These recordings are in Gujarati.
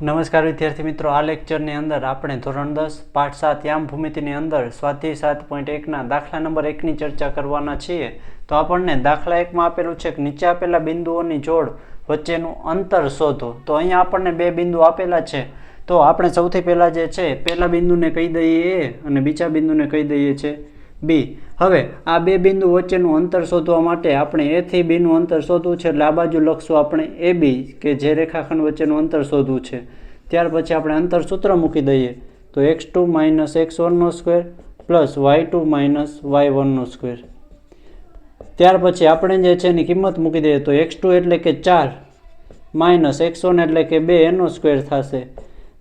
નમસ્કાર વિદ્યાર્થી મિત્રો, આ લેક્ચરની અંદર આપણે ધોરણ દસ, પાઠ સાત યામ ભૂમિતિની અંદર સ્વાધ્યાય સાત પોઈન્ટ એકના દાખલા નંબર એકની ચર્ચા કરવાના છીએ. તો આપણને દાખલા એકમાં આપેલું છે કે નીચે આપેલા બિંદુઓની જોડ વચ્ચેનું અંતર શોધો. તો અહીંયા આપણને બે બિંદુ આપેલા છે. તો આપણે સૌથી પહેલાં જે છે, પહેલા બિંદુને કહી દઈએ અને બીજા બિંદુને કહી દઈએ છે. બી. હવે આ બે બિંદુ વચ્ચેનું અંતર શોધવા માટે આપણે એથી બીનું અંતર શોધવું છે એટલે આ બાજુ લખશું આપણે એ બી કે જે રેખાખંડ વચ્ચેનું અંતર શોધવું છે. ત્યાર પછી આપણે અંતર સૂત્ર મૂકી દઈએ. તો x two minus x વનનો square plus y two minus y વનનો square ત્યાર પછી આપણે જે છે એની કિંમત મૂકી દઈએ. તો એક્સ ટુ એટલે કે ચાર માઇનસ એક્સ વન એટલે કે બે એનો સ્ક્વેર થશે.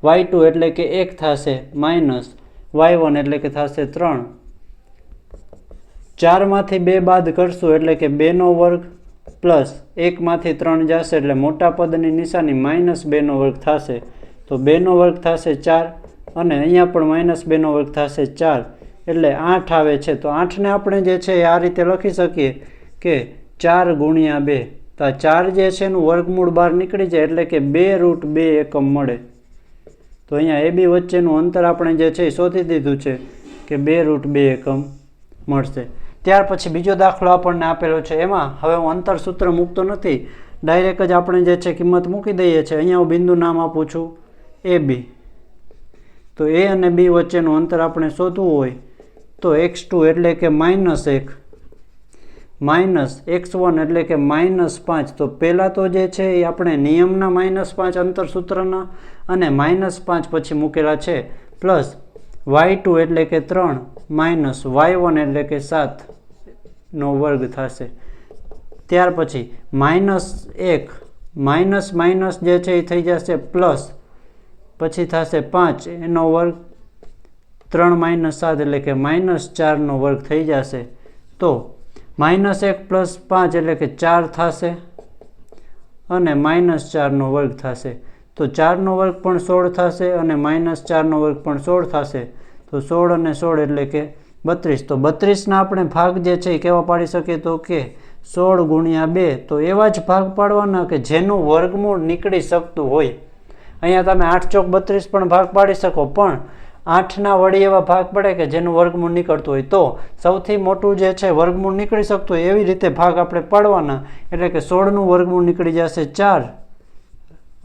વાય ટુ એટલે કે એક થશે. માઇનસ વાય વન એટલે કે થશે ત્રણ. ચારમાંથી બે બાદ કરશું એટલે કે બેનો વર્ગ પ્લસ એકમાંથી ત્રણ જશે એટલે મોટા પદની નિશાની માઇનસ બેનો વર્ગ થશે. તો બેનો વર્ગ થશે ચાર અને અહીંયા પણ માઇનસ બેનો વર્ગ થશે ચાર. એટલે આઠ આવે છે. તો આઠને આપણે જે છે એ આ રીતે લખી શકીએ કે ચાર ગુણ્યા બે. તો આ ચાર જે છે એનું વર્ગમૂળ બહાર નીકળી જાય એટલે કે બે રૂટ બે એકમ મળે. તો અહીંયા એ બી વચ્ચેનું અંતર આપણે જે છે એ શોધી દીધું છે કે બે રૂટ બે એકમ મળશે. ત્યાર પછી બીજો દાખલો આપણને આપેલો છે. એમાં હવે હું અંતરસૂત્ર મૂકતો નથી. ડાયરેક્ટ જ આપણે જે છે કિંમત મૂકી દઈએ છીએ. અહીંયા હું બિંદુ નામ આપું છું. એ બી. તો એ અને બી વચ્ચેનું અંતર આપણે શોધવું હોય તો એક્સ ટુ એટલે કે માઇનસ એક. માઇનસ એક્સ વન એટલે કે માઇનસ પાંચ. તો પહેલાં તો જે છે એ આપણે નિયમના માઇનસ પાંચ અંતરસૂત્રના અને માઇનસ પાંચ પછી મૂકેલા છે. પ્લસ વાય ટુ એટલે કે ત્રણ. માઇનસ વાય વન એટલે કે સાતનો વર્ગ થશે. ત્યાર પછી માઇનસ એક માઇનસ માઇનસ જે છે એ થઈ જશે પ્લસ, પછી થશે પાંચ, એનો વર્ગ ત્રણ માઇનસ સાત એટલે કે માઇનસ ચારનો વર્ગ થઈ જશે. તો માઇનસ એક પ્લસ પાંચ એટલે કે ચાર થશે અને માઇનસ ચારનો વર્ગ થશે. તો ચારનો વર્ગ પણ સોળ થશે અને માઇનસ ચારનો વર્ગ પણ સોળ થશે. તો સોળ અને સોળ એટલે કે બત્રીસ. તો બત્રીસના આપણે ભાગ જે છે એ કેવા પાડી શકીએ તો કે સોળ ગુણ્યા બે. તો એવા જ ભાગ પાડવાના કે જેનું વર્ગમૂળ નીકળી શકતું હોય. અહીંયા તમે આઠ ચોક બત્રીસ પણ ભાગ પાડી શકો, પણ આઠના વળી એવા ભાગ પડે કે જેનું વર્ગમૂળ નીકળતું હોય. તો સૌથી મોટું જે છે વર્ગમૂળ નીકળી શકતું હોય એવી રીતે ભાગ આપણે પાડવાના. એટલે કે સોળનું વર્ગમૂળ નીકળી જશે ચાર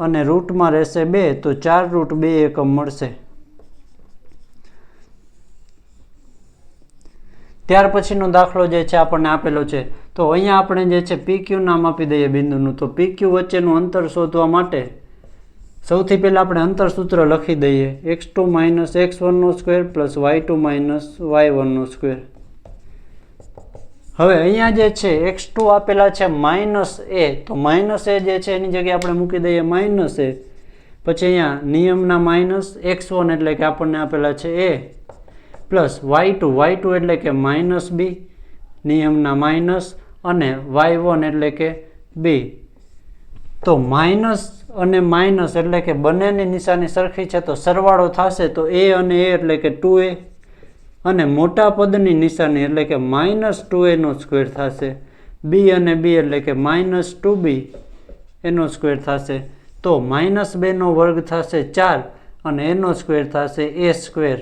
અને રૂટમાં રહેશે બે. તો ચાર રૂટ બે એકમ મળશે. ત્યાર પછીનો દાખલો જે છે આપણને આપેલો છે. તો અહીંયા આપણે જે છે પી ક્યુ નામ આપી દઈએ બિંદુનું. તો પી ક્યુ વચ્ચેનું અંતર શોધવા માટે સૌથી પહેલાં આપણે અંતર સૂત્ર લખી દઈએ. X two minus x વનનો square plus y two minus y વનનો square હવે અહીંયા જે છે એક્સ ટુ આપેલા છે માઇનસ એ તો માઇનસ એ જે છે એની જગ્યાએ આપણે મૂકી દઈએ માઇનસ એ પછી અહીંયા નિયમના માઇનસ એક્સ વન એટલે કે આપણને આપેલા છે એ plus y two y two એટલે કે માઇનસ બી, નિયમના માઇનસ અને વાય વન એટલે કે બી. તો માઇનસ અને માઇનસ એટલે કે બંનેની નિશાની સરખી છે, તો સરવાળો થશે તો એ અને એ એટલે કે ટુ એ. અને મોટા પદની નિશાની એટલે કે માઇનસ ટુ એનો સ્ક્વેર થશે. બી અને બી એટલે કે માઇનસ ટુ બી એનો સ્ક્વેર થશે. તો માઇનસ બેનો વર્ગ થશે ચાર અને એનો સ્ક્વેર થશે એ સ્ક્વેર.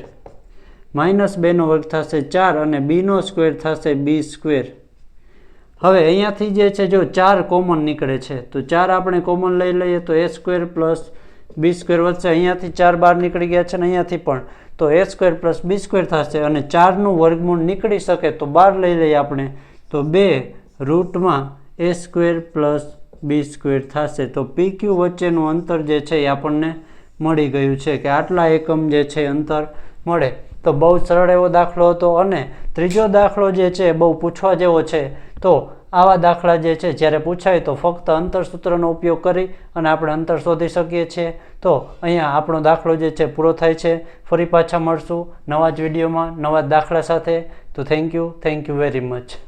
માઇનસ બેનો વર્ગ થશે ચાર અને બીનો સ્ક્વેર થશે બી સ્ક્વેર. હવે અહીંયાથી જે છે, જો ચાર કોમન નીકળે છે, તો ચાર આપણે કોમન લઈ લઈએ તો a square plus b square વધશે. અહીંયાથી ચાર બાર નીકળી ગયા છે ને અહીંયાથી પણ. તો a square plus b square થશે અને ચારનું વર્ગમૂળ નીકળી શકે તો બાર લઈ લઈએ આપણે. તો બે રૂટમાં a square plus b square થશે. તો પી ક્યુ વચ્ચેનું અંતર જે છે એ આપણને મળી ગયું છે કે આટલા એકમ જે છે અંતર મળે. તો બહુ સરળ એવો દાખલો હતો અને ત્રીજો દાખલો જે છે બહુ પૂછવા જેવો છે. તો આવા દાખલા જે છે જ્યારે પૂછાય તો ફક્ત અંતર સૂત્રનો ઉપયોગ કરી અને આપણે અંતર શોધી શકીએ છીએ. તો અહીંયા આપણો દાખલો જે છે પૂરો થાય છે. ફરી પાછા મળશું નવા જ વિડીયોમાં નવા જ દાખલા સાથે. તો thank you thank you very much